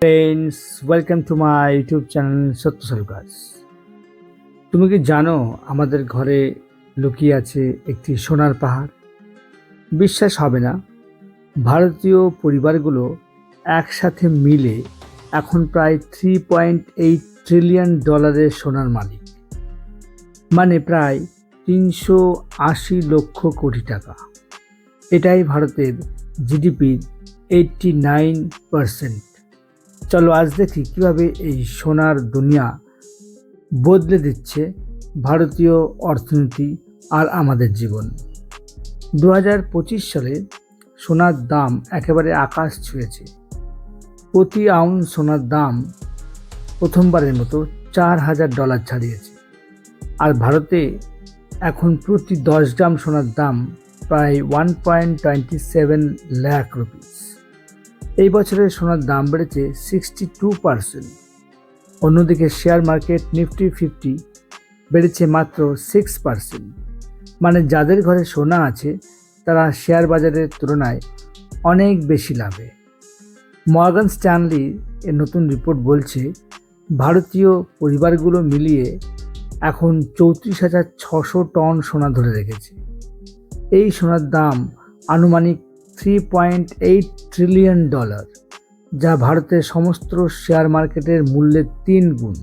Friends welcome to my YouTube channel Satya Sarkar তুমি কি জানো আমাদের ঘরে লুকিয়ে আছে একটি সোনার পাহাড়? বিশ্বাস হবে না, ভারতীয় পরিবারগুলো একসাথে মিলে এখন প্রায় থ্রি পয়েন্ট এইট ট্রিলিয়ন ডলারের সোনার মালিক। মানে প্রায় তিনশো আশি লক্ষ কোটি টাকা। এটাই ভারতের জিডিপির এইটটি নাইন পারসেন্ট চলো আজ দেখি কীভাবে এই সোনার দুনিয়া বদলে দিচ্ছে ভারতীয় অর্থনীতি আর আমাদের জীবন। দু হাজার পঁচিশ সালে সোনার দাম একেবারে আকাশ ছুঁয়েছে। প্রতি আউন্স সোনার দাম প্রথমবারের মতো চার হাজার ডলার ছাড়িয়েছে। আর ভারতে এখন প্রতি দশ গ্রাম সোনার দাম প্রায় one point twenty seven lakh rupees এই বছরের সোনার দাম বেড়েছে সিক্সটি টু পার্সেন্ট অন্যদিকে শেয়ার মার্কেট নিফটি ফিফটি বেড়েছে মাত্র সিক্স পার্সেন্ট মানে যাদের ঘরে সোনা আছে, তারা শেয়ার বাজারের তুলনায় অনেক বেশি লাভে। মর্গান স্ট্যানলি এর নতুন রিপোর্ট বলছে, ভারতীয় পরিবারগুলো মিলিয়ে এখন চৌত্রিশ হাজার ছশো টন সোনা ধরে রেখেছে। এই সোনার দাম আনুমানিক three point eight trillion dollar যা ভারতের সমস্ত শেয়ার মার্কেটের মূল্যের তিন গুণ।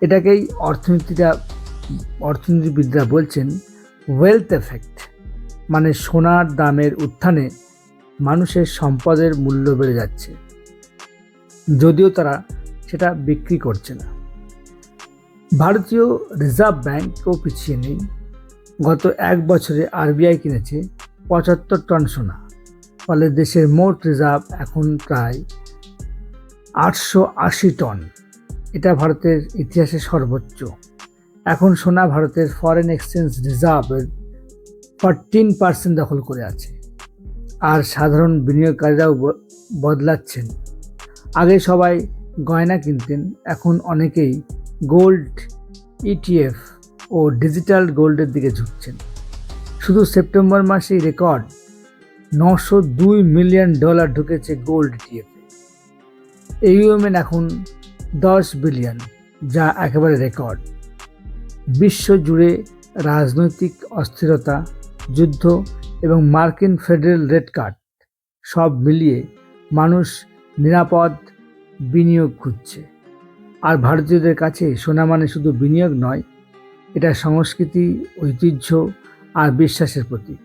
এটাকেই অর্থনীতিরা অর্থনীতিবিদরা বলছেন ওয়েলথ এফেক্ট মানে সোনার দামের উত্থানে মানুষের সম্পদের মূল্য বেড়ে যাচ্ছে। যদিও তারা সেটা বিক্রি করছে না। ভারতীয় রিজার্ভ ব্যাংকও পিছিয়ে নেই। গত এক বছরে আরবিআই কিনেছে পঁচাত্তর টন সোনা। ফলে দেশের মোট রিজার্ভ এখন প্রায় আটশো আশি টন। এটা ভারতের ইতিহাসে সর্বোচ্চ। এখন সোনা ভারতের ফরেন এক্সচেঞ্জ রিজার্ভের ফরটিন পার্সেন্ট দখল করে আছে। আর সাধারণ বিনিয়োগকারীরাও বদলাচ্ছেন। আগে সবাই গয়না কিনতেন, এখন অনেকেই গোল্ড ইটিএফ ও ডিজিটাল গোল্ডের দিকে ঝুঁকছেন। শুধু সেপ্টেম্বর মাসেই রেকর্ড, নশো দুই মিলিয়ন ডলার ঢুকেছে গোল্ড ইটিএফে এইউএমএন এখন দশ বিলিয়ন, যা একেবারে রেকর্ড। বিশ্ব জুড়ে রাজনৈতিক অস্থিরতা, যুদ্ধ এবং মার্কিন ফেডারেল রেড কার্ড সব মিলিয়ে মানুষ নিরাপদ বিনিয়োগ খুঁজছে। আর ভারতীয়দের কাছে সোনা মানে শুধু বিনিয়োগ নয়, এটা সংস্কৃতি, ঐতিহ্য আর বিশ্বাসের প্রতীক।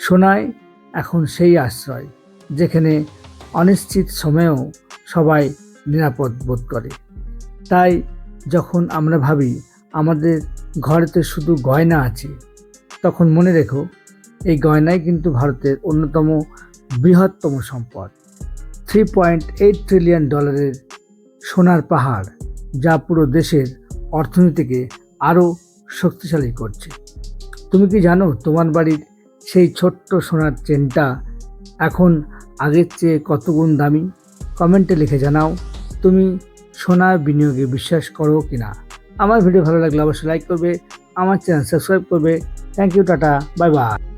সোনায় এখন সেই আশ্রয়, যেখানে অনিশ্চিত সময়েও সবাই নিরাপদ বোধ করে। তাই যখন আমরা ভাবি আমাদের ঘরেতে শুধু গয়না আছে, তখন মনে রেখো, এই গয়নাই কিন্তু ভারতের অন্যতম বৃহত্তম সম্পদ। থ্রি পয়েন্ট এইট ট্রিলিয়ন ডলারের সোনার পাহাড় যা পুরো দেশের অর্থনীতিকে আরও শক্তিশালী করছে। তুমি কি জানো তোমার বাড়ির সেই ছোট্ট সোনার চেনটা এখন আগের চেয়ে কতগুণ দামি? কমেন্টে লিখে জানাও, তুমি সোনা বিনিয়োগে বিশ্বাস করো কি না আমার ভিডিও ভালো লাগলে অবশ্যই লাইক করবে, আমার চ্যানেল সাবস্ক্রাইব করবে। Thank you tata bye bye